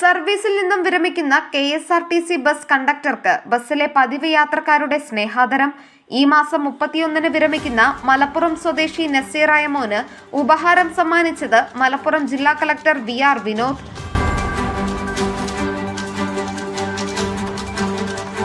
സർവീസിൽ നിന്നും വിരമിക്കുന്ന K S R T C bus കണ്ടക്ടർക്ക് ബസ്സിലെ പതിവ് യാത്രക്കാരുടെ സ്നേഹാദരം. ഈ മാസം മുപ്പത്തിയൊന്നിന് വിരമിക്കുന്ന മലപ്പുറം സ്വദേശി നസീറായ മോന് ഉപഹാരം സമ്മാനിച്ചത് മലപ്പുറം ജില്ലാ collector V R Vinod.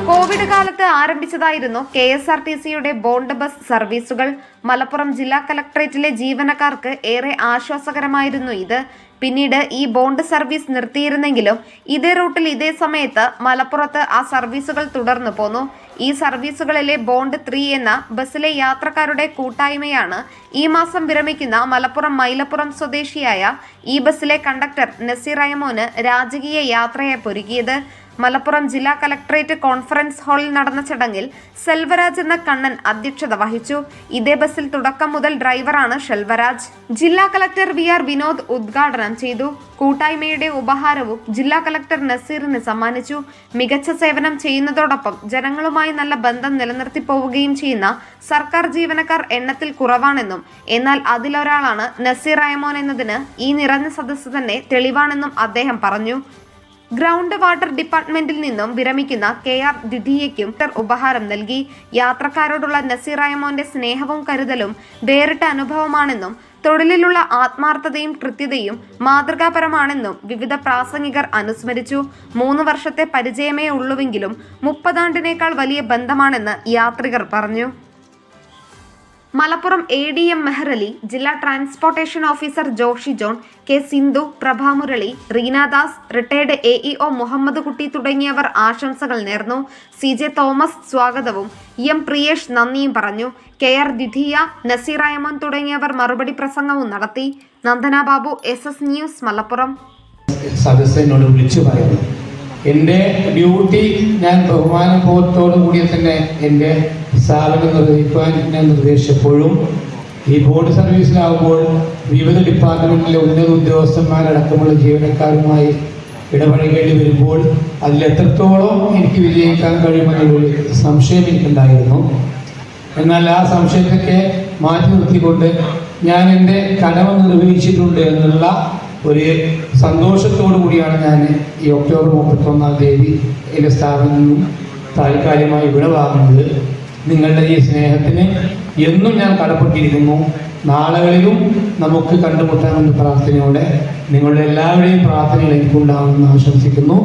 Covid കാലത്ത് ആരംഭിച്ചതായിരുന്നു കെ എസ് ആർ ടി സിയുടെ ബോണ്ട് ബസ് സർവീസുകൾ. മലപ്പുറം ജില്ലാ കലക്ടറേറ്റിലെ ജീവനക്കാർക്ക് ഏറെ ആശ്വാസകരമായിരുന്നു ഇത്. പിന്നീട് ഈ ബോണ്ട് സർവീസ് നിർത്തിയിരുന്നെങ്കിലും ഇതേ റൂട്ടിൽ ഇതേ സമയത്ത് മലപ്പുറത്ത് ആ സർവീസുകൾ തുടർന്നു പോന്നു. ഈ സർവീസുകളിലെ ബോണ്ട് ത്രീ എന്ന ബസ്സിലെ യാത്രക്കാരുടെ കൂട്ടായ്മയാണ് ഈ മാസം വിരമിക്കുന്ന മലപ്പുറം മൈലപ്പുറം സ്വദേശിയായ ഈ ബസ്സിലെ കണ്ടക്ടർ നസീർ അയമോന് രാജകീയ യാത്രയെ പൊരുക്കിയത്. മലപ്പുറം ജില്ലാ കലക്ടറേറ്റ് കോൺഫറൻസ് ഹാളിൽ നടന്ന ചടങ്ങിൽ സെൽവരാജ് എന്ന കണ്ണൻ അധ്യക്ഷത വഹിച്ചു. ഇതേ ബസ്സിൽ തുടക്കം മുതൽ ഡ്രൈവറാണ് ഷെൽവരാജ്. ജില്ലാ കളക്ടർ വി ആർ വിനോദ് ഉദ്ഘാടനം ചെയ്തു. കൂട്ടായ്മയുടെ ഉപഹാരവും ജില്ലാ കളക്ടർ നസീറിന് സമ്മാനിച്ചു. മികച്ച സേവനം ചെയ്യുന്നതോടൊപ്പം ജനങ്ങളുമായി നല്ല ബന്ധം നിലനിർത്തി പോവുകയും ചെയ്യുന്ന സർക്കാർ ജീവനക്കാർ എണ്ണത്തിൽ കുറവാണെന്നും എന്നാൽ അതിലൊരാളാണ് നസീർ അയമോൻ എന്നതിന് ഈ നിറഞ്ഞ സദസ്സ് തന്നെ തെളിവാണെന്നും അദ്ദേഹം പറഞ്ഞു. ഗ്രൗണ്ട് വാട്ടർ ഡിപ്പാർട്ട്മെന്റിൽ നിന്നും വിരമിക്കുന്ന കെ ആർ ദ്വിതീയയ്ക്കും ഉപഹാരം നൽകി. യാത്രക്കാരോടുള്ള നസീറായമോന്റെ സ്നേഹവും കരുതലും വേറിട്ട അനുഭവമാണെന്നും തൊഴിലിലുള്ള ആത്മാർത്ഥതയും കൃത്യതയും മാതൃകാപരമാണെന്നും വിവിധ പ്രാസംഗികർ അനുസ്മരിച്ചു. മൂന്ന് വർഷത്തെ പരിചയമേ ഉള്ളുവെങ്കിലും മുപ്പതാണ്ടിനേക്കാൾ വലിയ ബന്ധമാണെന്ന് യാത്രികർ പറഞ്ഞു. Malappuram A D M Mehrali ജില്ലാ transportation officer Joshi John K Sindhu Prabhamurali Reenadas retired A E O Muhammad Kutty തുടങ്ങിയവർ ആശംസകൾ നേർന്നു. സി ജെ തോമസ് സ്വാഗതവും. എം പ്രിയേഷ് നന്ദിയും പറഞ്ഞു. കെ ആർ ദിധിയ നസീർ തുടങ്ങിയവർ മറുപടി പ്രസംഗവും നടത്തി. Nandana Babu S S news Malappuram. എന്റെ എന്റെ ഡ്യൂട്ടി ഞാൻ ബഹുമാനബോധത്തോടു കൂടി തന്നെ എന്റെ സ്ഥാപനം നിർവഹിക്കാൻ നിർദ്ദേശിച്ചപ്പോഴും ഈ ബോർഡ് സർവീസിലാവുമ്പോൾ വിവിധ ഡിപ്പാർട്ട്മെന്റിലെ ഉന്നത ഉദ്യോഗസ്ഥന്മാരടക്കമുള്ള ജീവനക്കാരുമായി ഇടപഴകേണ്ടി വരുമ്പോൾ അതിൽ എത്രത്തോളം എനിക്ക് വിജയിക്കാൻ കഴിയുമെന്നൊരു സംശയം എനിക്കുണ്ടായിരുന്നു. എന്നാൽ ആ സംശയത്തൊക്കെ മാറ്റി നിർത്തിക്കൊണ്ട് ഞാൻ എന്റെ കടമ നിർവഹിച്ചിട്ടുണ്ട് എന്നുള്ള ഒരു സന്തോഷത്തോടു കൂടിയാണ് ഞാൻ ഈ ഒക്ടോബർ മുപ്പത്തൊന്നാം തീയതി എന്റെ സ്ഥാപനത്തിൽ നിന്നും താൽക്കാലികമായി വിടവാങ്ങുന്നത്. നിങ്ങളുടെ ഈ സ്നേഹത്തിന് എന്നും ഞാൻ കടപ്പെട്ടിരിക്കുന്നു. നാളുകളിലും നമുക്ക് കണ്ടുമുട്ടാമെന്ന പ്രാർത്ഥനയോടെ നിങ്ങളുടെ എല്ലാവരുടെയും പ്രാർത്ഥനകൾ എനിക്കുണ്ടാകുമെന്ന് ആശംസിക്കുന്നു.